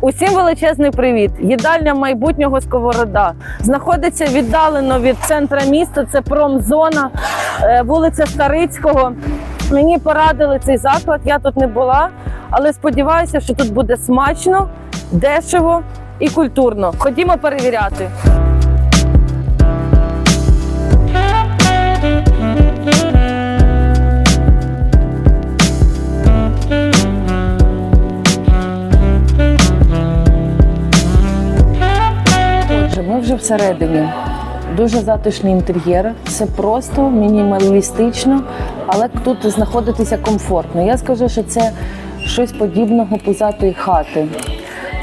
Усім величезний привіт! Їдальня майбутнього Сковорода знаходиться віддалено від центра міста. Це промзона, е, вулиця Старицького. Мені порадили цей заклад. Я тут не була, але сподіваюся, що тут буде смачно, дешево і культурно. Ходімо перевіряти. Вже всередині. Дуже затишний інтер'єр, все просто, мінімалістично, але тут знаходитися комфортно. Я скажу, що це щось подібного пузатої хати.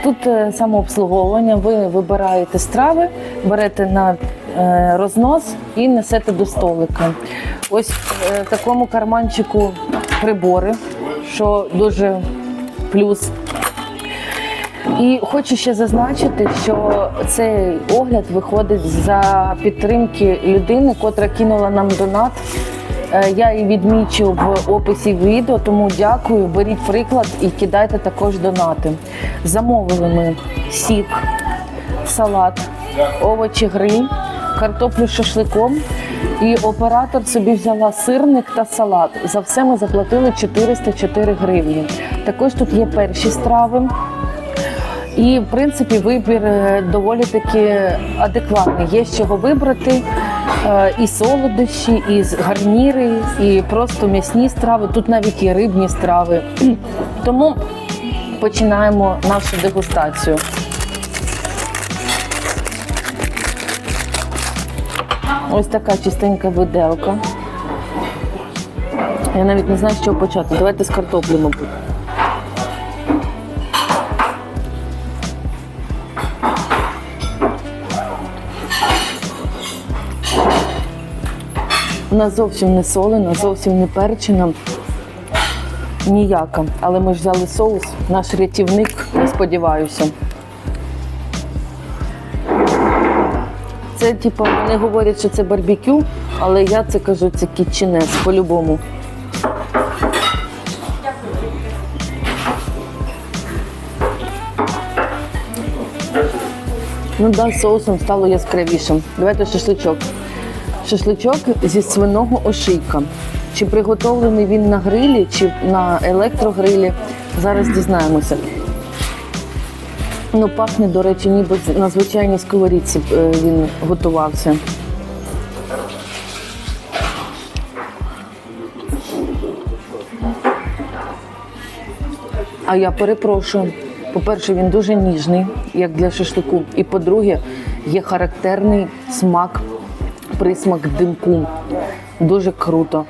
Тут е, самообслуговування, ви вибираєте страви, берете на е, рознос і несете до столика. Ось е, в такому карманчику прибори, що дуже плюс і хочу ще зазначити, що цей огляд виходить за підтримки людини, котра кинула нам донат. Е, Я її відмічу в описі відео, тому дякую. Беріть приклад і кидайте також донати. Замовили ми сік, салат, овочі гриль, картоплю з шашликом. І оператор собі взяла сирник та салат. За все ми заплатили 404 гривні. Також тут є перші страви. І в принципі вибір е, доволі таки адекватний. Є з чого вибрати Е, і солодощі, і гарніри, і просто м'ясні страви. Тут навіть є рибні страви. Тому починаємо нашу дегустацію. Ось така чистенька виделка. Я навіть не знаю, з чого почати. Давайте з картоплі, мабуть. Вона зовсім не солена, зовсім не перчена. Ніяка. Але ми ж взяли соус, наш рятівник, сподіваюся. Це, типу, вони говорять, що це барбекю, але я це кажу, це кітченес по-любому. Ну да, соусом стало яскравішим. Давайте шашличок. Шашличок зі свиного ошийка. Чи приготовлений він на грилі, чи на електрогрилі, зараз дізнаємося. Ну, пахне, до речі, ніби на звичайній сковорідці е, він готувався. А я перепрошую. По-перше, він дуже ніжний, як для шашлику. І по-друге, є характерний смак, присмак димку. Дуже круто.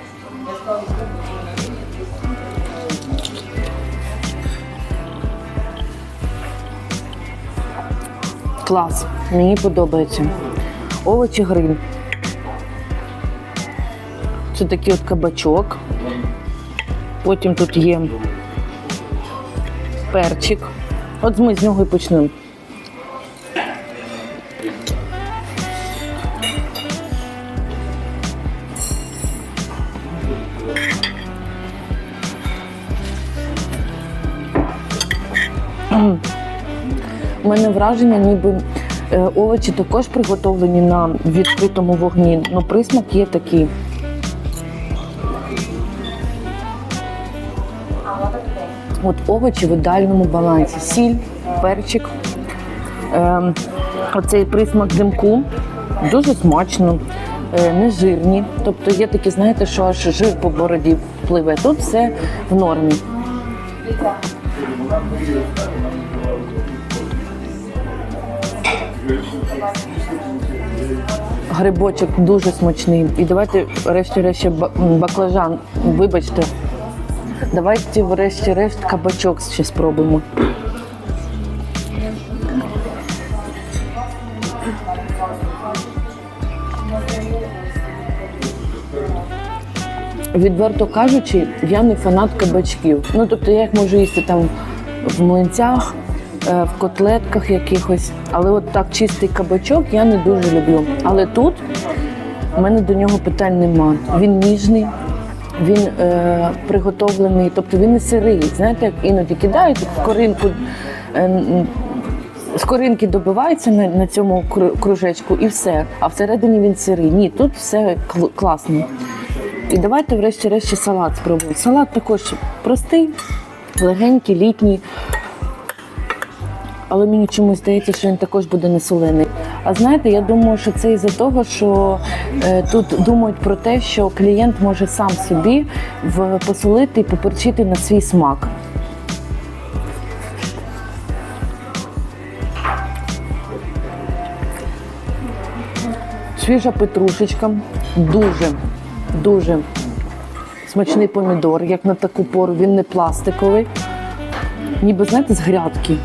Клас, мені подобається. Овочі гриль. Це такий от кабачок. Потім тут є перчик. От ми з нього і почнемо. У мене враження, ніби е, овочі також приготовлені на відкритому вогні. Ну, присмак є такий. От овочі в ідеальному балансі. Сіль, перчик, ем, оцей присмак димку. Дуже смачно, е, не жирні. Тобто є такі, знаєте, що аж жир по бороді пливе. Тут все в нормі. Грибочок дуже смачний. І давайте, врешті-решт, ще баклажан. Вибачте. Давайте, врешті-решт, кабачок ще спробуємо. Відверто кажучи, я не фанат кабачків. Ну тобто я їх можу їсти там в млинцях, е, в котлетках якихось. Але от так чистий кабачок я не дуже люблю. Але тут у мене до нього питань нема. Він ніжний, він е, приготовлений, тобто він не сирий. Знаєте, як іноді кидають в коринку е, м, скоринки добиваються на, на цьому кружечку і все. А всередині він сирий. Ні, тут все кл- класно. І давайте, врешті-решт, ще салат спробуємо. Салат також простий, легенький, літній. Але мені чомусь здається, що він також буде не солений. А знаєте, я думаю, що це із-за того, що е, тут думають про те, що клієнт може сам собі в, посолити і поперчити на свій смак. Свіжа петрушечка, дуже, дуже смачний помідор, як на таку пору, він не пластиковий, ніби знаєте, з грядки.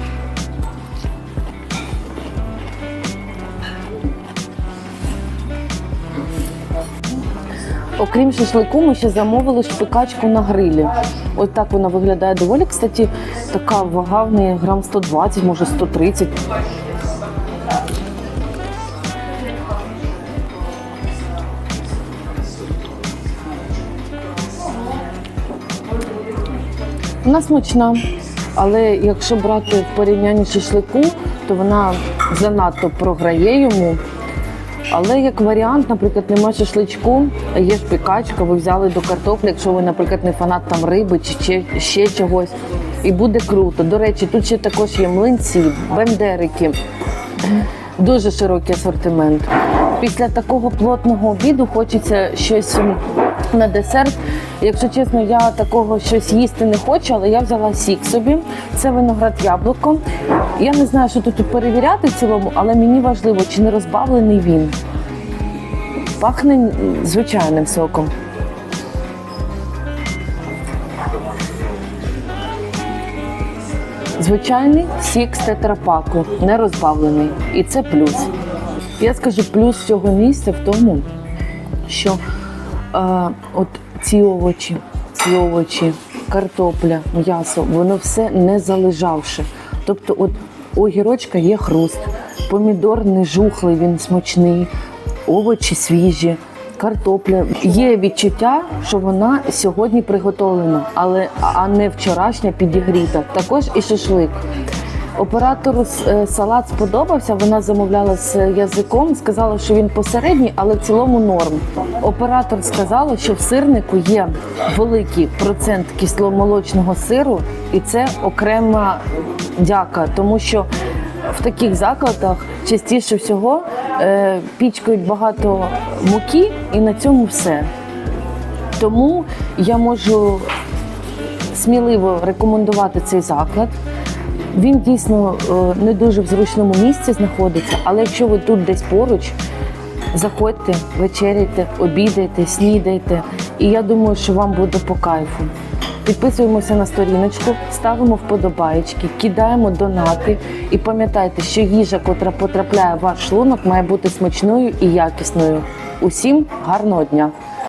Окрім шашлику, ми ще замовили шпикачку на грилі. Ось так вона виглядає доволі. Кстати, така вага в неї грам 120, може 130. Вона смачна, але якщо брати в порівнянні шашлику, то вона занадто програє йому. Але як варіант, наприклад, нема шашличку, є шпикачка, ви взяли до картоплі, якщо ви, наприклад, не фанат там риби чи ще, ще чогось. І буде круто. До речі, тут ще також є млинці, бендерики. Дуже широкий асортимент. Після такого плотного обіду хочеться щось на десерт. Якщо чесно, я такого щось їсти не хочу, але я взяла сік собі. Це виноград яблуко. Я не знаю, що тут перевіряти в цілому, але мені важливо, чи не розбавлений він. Пахне звичайним соком. Звичайний сік з тетрапаку, не розбавлений. І це плюс. Я скажу плюс цього місця в тому, що е, от ці овочі, ці овочі, картопля, м'ясо, воно все не залежавши. Тобто, от огірочка є хруст, помідор не жухлий, він смачний, овочі свіжі. Картопля є відчуття, що вона сьогодні приготовлена, але а не вчорашня підігріта. Також і шашлик. Оператору е, салат сподобався. Вона замовляла з язиком, сказала, що він посередній, але в цілому норм. Оператор сказала, що в сирнику є великий процент кисломолочного сиру, і це окрема дяка, тому що в таких закладах частіше всього е, пічкають багато муки, і на цьому все. Тому я можу сміливо рекомендувати цей заклад. Він дійсно е, не дуже в зручному місці знаходиться, але якщо ви тут десь поруч, заходьте, вечеряйте, обідайте, снідайте. І я думаю, що вам буде по кайфу. Підписуємося на сторіночку, ставимо вподобаєчки, кидаємо донати і пам'ятайте, що їжа, котра потрапляє в ваш шлунок, має бути смачною і якісною. Усім гарного дня!